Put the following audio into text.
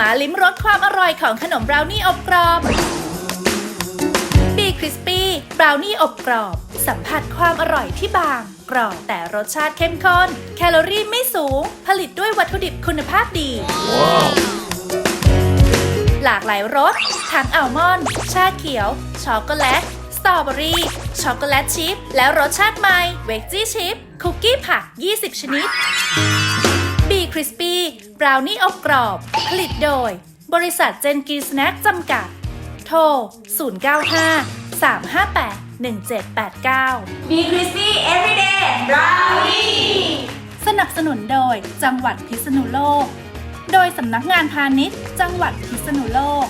มบราวนี่อบกรอบบีคริสปี้บราวนี่อบกรอบ สัมผัสความอร่อยที่บาง กรอบแต่รสชาติเข้มข้น แคลอรี่ไม่สูง ผลิตด้วยวัตถุดิบคุณภาพดีหลากหลายรส ทั้งอัลมอนด์ ชาเขียว ช็อกโกแลต สตรอเบอรี่ ช็อกโกแลตชิพ และรสชาติใหม่ เวกจี้ชิพ คุกกี้ผัก 20 ชนิด บีคริสปี้ บราวนี่อบกรอบ ผลิตโดย บริษัทเจนกีสแน็คจำกัด โทร 095 358 1789 Be crispy everyday brownie สนับสนุนโดยจังหวัดพิษณุโลก โดยสำนักงานพาณิชย์ จังหวัดพิษณุโลก